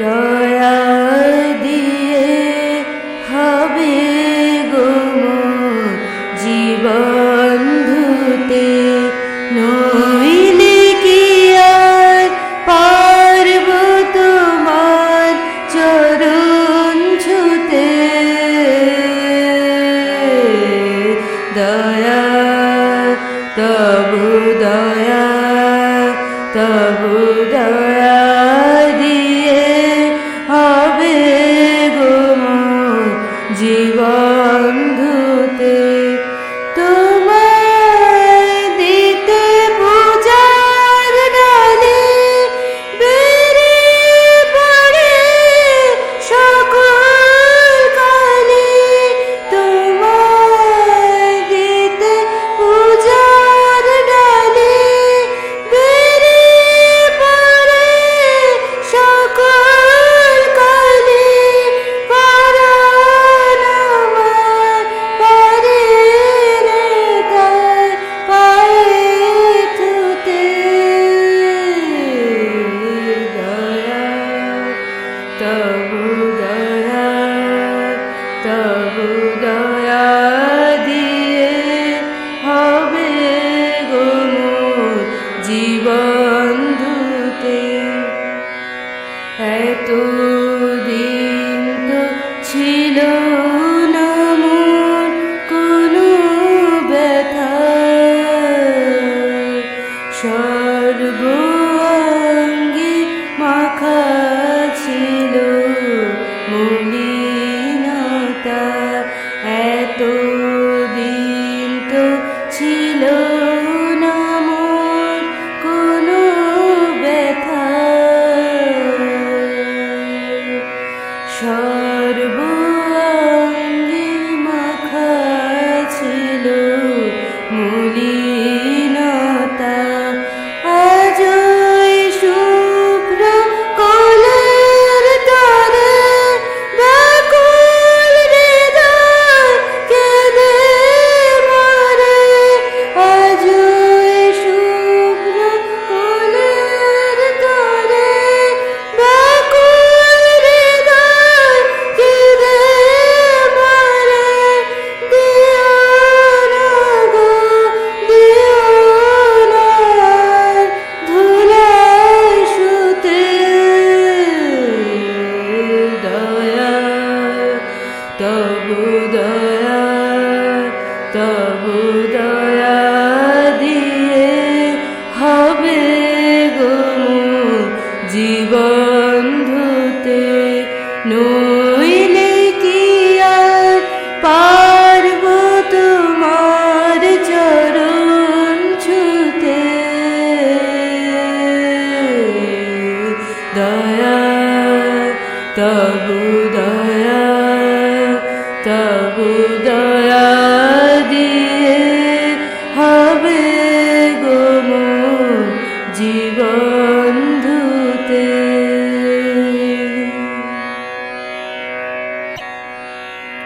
দয়া দিয়ে হবে গো মোর জীবন ধুতে। নইলে কি দয়া তবু দয়া তবু দিয়ে। দয়া দিয়ে হবে গো জীবন ধুতে। এত দিন ছিল ছিল তবু দয়া তবু দয়া দিয়ে হবে গো মোর জীবন নইলে কি আর পারব চরণ ছুতে? দয়া, তবু দয়া তবু